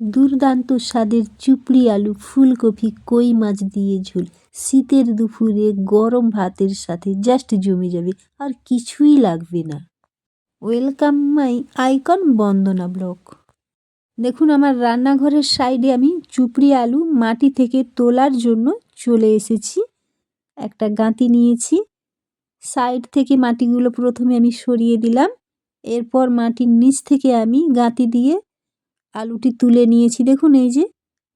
দুর্দান্ত স্বাদের চুপড়ি আলু, ফুলকপি, কই মাছ দিয়ে ঝোল, শীতের দুপুরে গরম ভাতের সাথে জাস্ট জমে যাবে, আর কিছুই লাগবে না। Welcome my icon Bandana vlog দেখুন, আমার রান্নাঘরের সাইডে আমি চুপড়ি আলু মাটি থেকে তোলার জন্য চলে এসেছি। একটা গাঁতি নিয়েছি। সাইড থেকে মাটিগুলো প্রথমে আমি সরিয়ে দিলাম। এরপর মাটির নিচ থেকে আমি গাঁতি দিয়ে আলুটি তুলে নিয়েছি। দেখুন, এই যে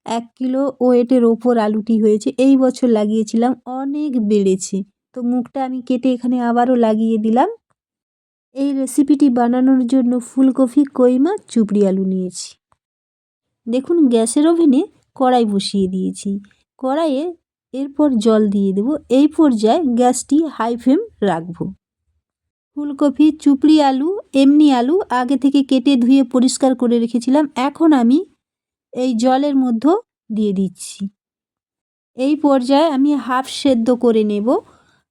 এক কিলো ওয়েটের ওপর আলুটি হয়েছে। এই বছর লাগিয়েছিলাম, অনেক বেড়েছে। তো মুখটা আমি কেটে এখানে আবারও লাগিয়ে দিলাম। এই রেসিপিটি বানানোর জন্য ফুলকপি, কই মাছ চুপড়ি আলু নিয়েছি। দেখুন, গ্যাসের ওভেনে কড়াই বসিয়ে দিয়েছি। কড়াইয়ে এরপর জল দিয়ে দেব। এই পর্যায়ে গ্যাসটি হাই ফ্লেম রাখব। ফুলকপি চুপড়ি আলু এমনি আলু আগে থেকে কেটে ধুয়ে পরিষ্কার করে রেখেছিলাম। এখন আমি এই জলের মধ্যে দিয়ে দিচ্ছি। এই পর্যায়ে আমি হাফ সেদ্ধ করে নেব।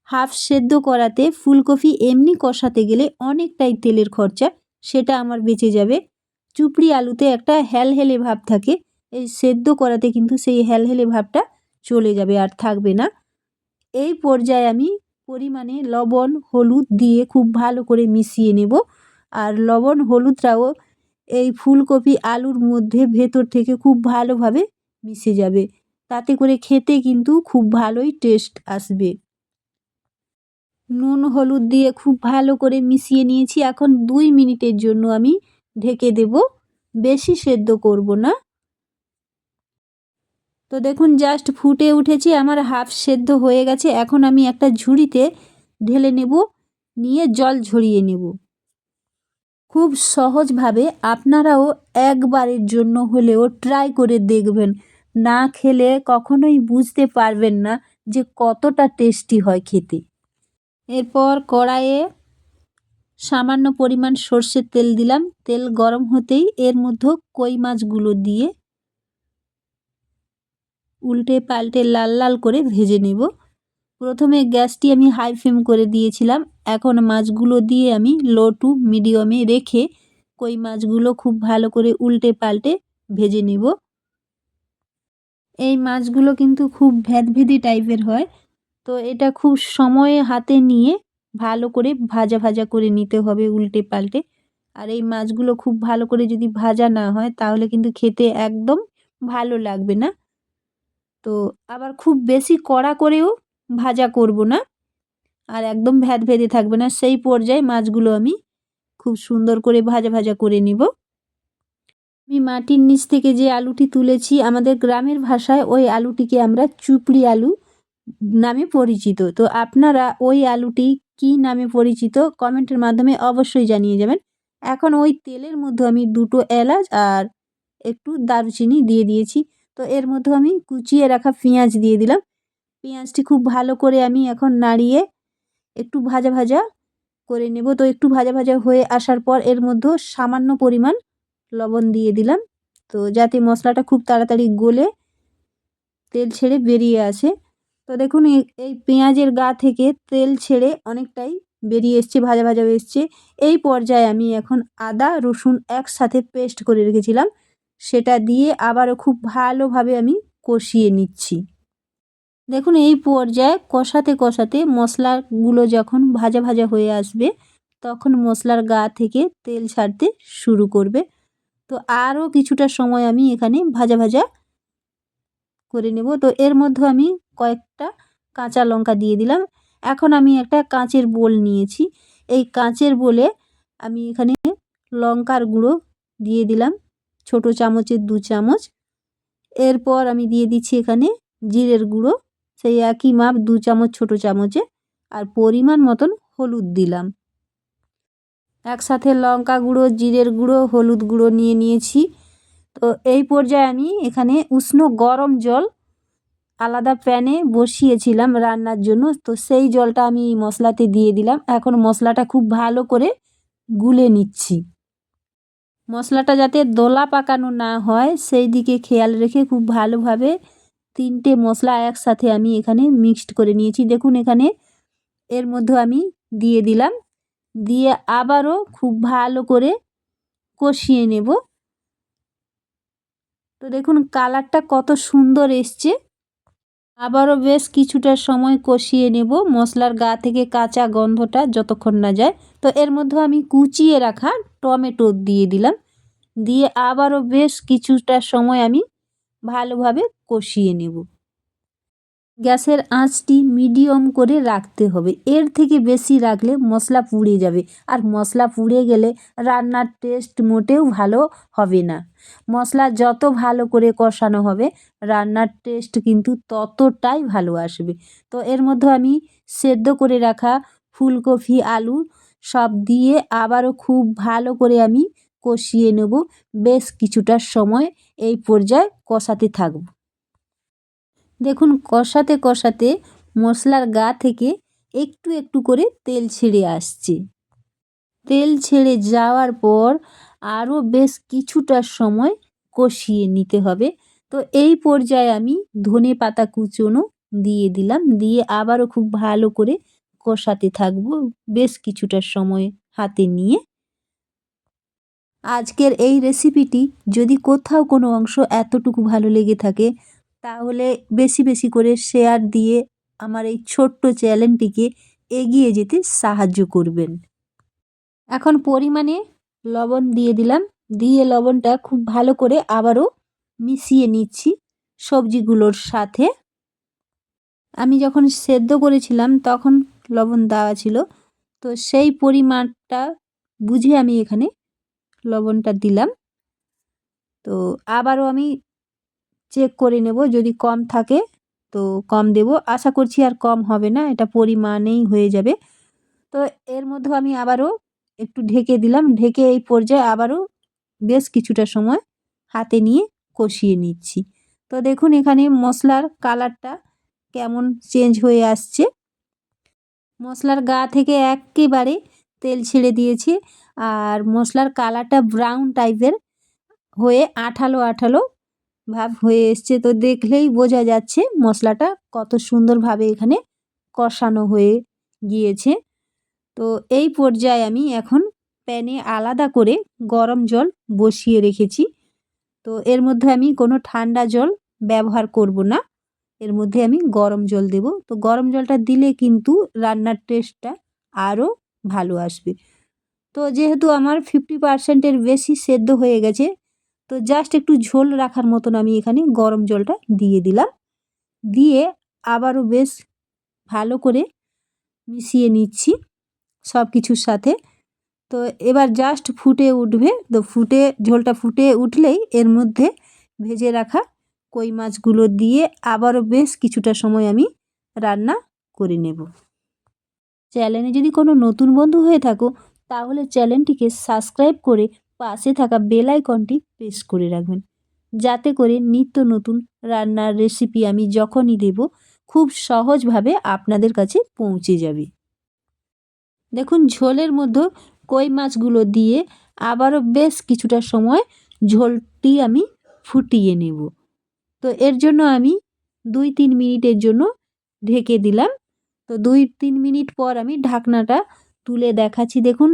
হাফ সেদ্ধ করাতে ফুলকপি এমনি কষাতে গেলে অনেকটাই তেলের খরচা, সেটা আমার বেঁচে যাবে। চুপড়ি আলুতে একটা হেলহেলে ভাব থাকে। এই সেদ্ধ করাতে কিন্তু সেই হেলহেলে ভাবটা চলে যাবে আর থাকবে না। এই পর্যায়ে আমি পরিমাণে লবণ, হলুদ দিয়ে খুব ভালো করে মিশিয়ে নেব। আর লবণ হলুদটাও এই ফুলকপি, আলুর মধ্যে ভেতর থেকে খুব ভালোভাবে মিশে যাবে। তাতে করে খেতে কিন্তু খুব ভালোই টেস্ট আসবে। নুন, হলুদ দিয়ে খুব ভালো করে মিশিয়ে নিয়েছি। এখন দুই মিনিটের জন্য আমি ঢেকে দেব। বেশি সেদ্ধ করব না। তো দেখুন, জাস্ট ফুটে উঠেছে। আমার হাফ সেদ্ধ হয়ে গেছে। এখন আমি একটা ঝুড়িতে ঢেলে নেব। নিয়ে জল ঝরিয়ে নেব। খুব সহজভাবে আপনারাও একবারের জন্য হলেও ট্রাই করে দেখবেন। না খেলে কখনোই বুঝতে পারবেন না যে কতটা টেস্টি হয় খেতে। এরপর কড়াইয়ে সামান্য পরিমাণ সর্ষের তেল দিলাম। তেল গরম হতেই এর মধ্যে কই মাছগুলো দিয়ে উল্টে পাল্টে লাল লাল করে ভেজে নেব। প্রথমে গ্যাসটি আমি হাই ফ্লেম করে দিয়েছিলাম। এখন মাছগুলো দিয়ে আমি লো টু মিডিয়ামে রেখে কই মাছগুলো খুব ভালো করে উল্টে পাল্টে ভেজে নেব। এই মাছগুলো কিন্তু খুব ভেদি টাইপের হয়। তো এটা খুব সময়ে হাতে নিয়ে ভালো করে ভাজা ভাজা করে নিতে হবে উল্টে পাল্টে। আর এই মাছগুলো খুব ভালো করে যদি ভাজা না হয়, তাহলে কিন্তু খেতে একদম ভালো লাগবে না। তো আবার খুব বেশি কড়া করেও ভাজা করব না। আর একদম ভ্যাদ ভেদে থাকবে না। সেই পর্যায়ে মাছগুলো আমি খুব সুন্দর করে ভাজা ভাজা করে নিব। আমি মাটির নিচ থেকে যে আলুটি তুলেছি, আমাদের গ্রামের ভাষায় ওই আলুটিকে আমরা চুপড়ি আলু নামে পরিচিত। তো আপনারা ওই আলুটি কি নামে পরিচিত কমেন্টের মাধ্যমে অবশ্যই জানিয়ে যাবেন। এখন ওই তেলের মধ্যে আমি দুটো এলাচ আর একটু দারুচিনি দিয়ে দিয়েছি। তো এর মধ্যে আমি কুচিয়ে রাখা পেঁয়াজ দিয়ে দিলাম। পেঁয়াজটি খুব ভালো করে আমি এখন নাড়িয়ে একটু ভাজা ভাজা করে নেব। তো একটু ভাজা ভাজা হয়ে আসার পর এর মধ্যে সামান্য পরিমাণ লবণ দিয়ে দিলাম। তো যাতে মশলাটা খুব তাড়াতাড়ি গলে তেল ছেড়ে বেরিয়ে আসে। তো দেখুন, এই পেঁয়াজের গা থেকে তেল ছেড়ে অনেকটাই বেরিয়ে এসছে, ভাজা ভাজা এসছে। এই পর্যায়ে আমি এখন আদা, রসুন একসাথে পেস্ট করে রেখেছিলাম। সেটা দিয়ে আবারও খুব ভালোভাবে আমি কষিয়ে নিচ্ছি। দেখুন, এই পর্যায়ে কষাতে কষাতে মশলাগুলো যখন ভাজা ভাজা হয়ে আসবে, তখন মশলার গা থেকে তেল ছাড়তে শুরু করবে। তো আরও কিছুটা সময় আমি এখানে ভাজা ভাজা করে নেব। তো এর মধ্যে আমি কয়েকটা কাঁচা লঙ্কা দিয়ে দিলাম। এখন আমি একটা কাঁচের বোল নিয়েছি। এই কাঁচের বোলে আমি এখানে লঙ্কার গুঁড়ো দিয়ে দিলাম, ছোট চামচের দু চামচ। এরপর আমি দিয়ে দিচ্ছি এখানে জিরের গুঁড়ো। সেই একই মাপ দু চামচ ছোট চামচে আর পরিমাণ মতন হলুদ দিলাম। একসাথে লঙ্কা গুঁড়ো, জিরের গুঁড়ো, হলুদ গুঁড়ো নিয়ে নিয়েছি। তো এই পর্যায়ে আমি এখানে উষ্ণ গরম জল আলাদা প্যানে বসিয়েছিলাম রান্নার জন্য। তো সেই জলটা আমি মশলাতে দিয়ে দিলাম। এখন মশলাটা খুব ভালো করে গুলে নিচ্ছি। মশলাটা যাতে দোলা পাকানো না হয়, সেই দিকে খেয়াল রেখে খুব ভালোভাবে তিনটে মশলা একসাথে আমি এখানে মিক্সড করে নিয়েছি। দেখুন এখানে এর মধ্যে আমি দিয়ে দিলাম। দিয়ে আবারও খুব ভালো করে কষিয়ে নেব। তো দেখুন কালারটা কত সুন্দর এসছে। আবারও বেশ কিছুটা সময় কষিয়ে নেব। মশলার গা থেকে কাঁচা গন্ধটা যতক্ষণ না যায়। তো এর মধ্যে আমি কুচিয়ে রাখা টমেটো দিয়ে দিলাম। দিয়ে আবারও বেশ কিছুটা সময় আমি ভালোভাবে কষিয়ে নেব। গ্যাসের আঁচটি মিডিয়াম করে রাখতে হবে। এর থেকে বেশি রাখলে মশলা পুড়ে যাবে। আর মশলা পুড়ে গেলে রান্নার টেস্ট মোটেও ভালো হবে না। মশলা যত ভালো করে কষানো হবে, রান্নার টেস্ট কিন্তু ততটাই ভালো আসবে। তো এর মধ্যে আমি সেদ্ধ করে রাখা ফুলকপি, আলু সব দিয়ে আবারও খুব ভালো করে আমি কষিয়ে নেব। বেশ কিছুটা সময় এই পর্যায়ে কষাতে থাকব। দেখুন, কষাতে কষাতে মশলার গা থেকে একটু একটু করে তেল ছেড়ে আসছে। তেল ছেড়ে যাওয়ার পর আরও বেশ কিছুটা সময় কষিয়ে নিতে হবে। তো এই পর্যায়ে আমি ধনে পাতা কুচোনো দিয়ে দিলাম। দিয়ে আবারও খুব ভালো করে কষাতে থাকব। বেশ কিছুটা সময় হাতে নিয়ে আজকের এই রেসিপিটি যদি কোথাও কোনো অংশ এতটুকু ভালো লেগে থাকে, তাহলে বেশি বেশি করে শেয়ার দিয়ে আমার এই ছোট্ট চ্যানেলটিকে এগিয়ে যেতে সাহায্য করবেন। এখন পরিমাণে লবণ দিয়ে দিলাম। দিয়ে লবণটা খুব ভালো করে আবারও মিশিয়ে নিচ্ছি সবজিগুলোর সাথে। আমি যখন সেদ্ধ করেছিলাম তখন লবণ দেওয়া ছিল। তো সেই পরিমাণটা বুঝে আমি এখানে লবণটা দিলাম। তো আবারও আমি চেক করে নেব যদি কম থাকে, তো কম দেব। আশা করছি আর কম হবে না, এটা পরিমাণেই হয়ে যাবে। তো এর মধ্যে আমি আবারও একটু ঢেকে দিলাম। ঢেকে এই পর্যায়ে আবারও বেশ কিছুটা সময় হাতে নিয়ে কষিয়ে নিচ্ছি। তো দেখুন এখানে মশলার কালারটা কেমন চেঞ্জ হয়ে আসছে। মশলার গা থেকে একেবারে তেল ছেড়ে দিয়েছে। আর মশলার কালারটা ব্রাউন টাইপের হয়ে আঠালো আঠালো ভাব হয়ে এসছে। তো দেখলেই বোঝা যাচ্ছে মশলাটা কত সুন্দরভাবে এখানে কষানো হয়ে গিয়েছে। তো এই পর্যায়ে আমি এখন প্যানে আলাদা করে গরম জল বসিয়ে রেখেছি। তো এর মধ্যে আমি কোনো ঠান্ডা জল ব্যবহার করব না। এর মধ্যে আমি গরম জল দেব। তো গরম জলটা দিলে কিন্তু রান্নার টেস্টটা আরও ভালো আসবে। তো যেহেতু আমার ফিফটি পার্সেন্টের বেশি সেদ্ধ হয়ে গেছে, তো জাস্ট একটু ঝোল রাখার মতন আমি এখানে গরম জলটা দিয়ে দিলাম। দিয়ে আবারও বেশ ভালো করে মিশিয়ে নিচ্ছি সব কিছুর সাথে। তো এবার জাস্ট ফুটে উঠবে, তো ফুটে, ঝোলটা ফুটে উঠলেই এর মধ্যে ভেজে রাখা কই মাছগুলো দিয়ে আবারও বেশ কিছুটা সময় আমি রান্না করে নেব। চ্যানেলে যদি কোনো নতুন বন্ধু হয়ে থাকো তাহলে চ্যানেলটিকে সাবস্ক্রাইব করে পাশে থাকা বেল আইকনটি প্রেস করে রাখবেন। যাতে করে নিত্য নতুন রান্নার রেসিপি আমি যখনই দেব, খুব সহজভাবে আপনাদের কাছে পৌঁছে যাবে। দেখুন, ঝোলের মধ্যে কই মাছগুলো দিয়ে আবারও বেশ কিছুটা সময় ঝোলটি আমি ফুটিয়ে নেব। তো এর জন্য আমি দুই তিন মিনিটের জন্য ঢেকে দিলাম। তো দুই তিন মিনিট পর আমি ঢাকনাটা তুলে দেখাচ্ছি। দেখুন,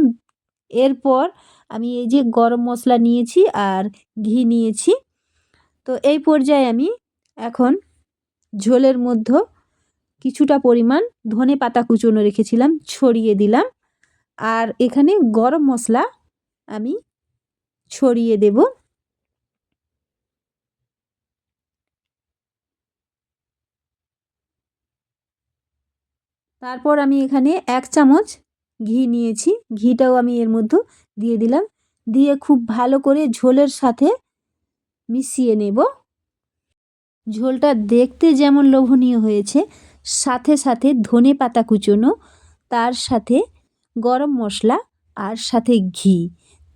এরপর আমি এই যে গরম মশলা নিয়েছি আর ঘি নিয়েছি। তো এই পর্যায়ে আমি এখন ঝোলের মধ্যে কিছুটা পরিমাণ ধনে পাতা কুচোনো রেখেছিলাম, ছড়িয়ে দিলাম। আর এখানে গরম মশলা আমি ছড়িয়ে দেব। তারপর আমি এখানে এক চামচ ঘি নিয়েছি। ঘিটাও আমি এর মধ্যে দিয়ে দিলাম। দিয়ে খুব ভালো করে ঝোলের সাথে মিশিয়ে নেব। ঝোলটা দেখতে যেমন লোভনীয় হয়েছে, সাথে সাথে ধনে পাতা কুচোনো, তার সাথে গরম মশলা আর সাথে ঘি।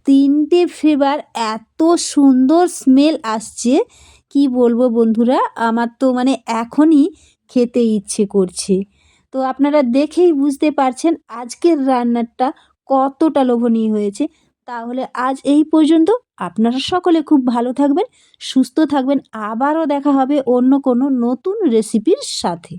তিনটে ফ্লেভার এত সুন্দর স্মেল আসছে, কি বলব বন্ধুরা? আমার তো মানে এখনই খেতে ইচ্ছে করছে। তো আপনারা দেখেই বুঝতে পারছেন আজকের রান্নাটা কতটা লোভনীয় হয়েছে। তাহলে আজ এই পর্যন্ত আপনারা সকলে খুব ভালো থাকবেন, সুস্থ থাকবেন। আবারও দেখা হবে অন্য কোনো নতুন রেসিপির সাথে।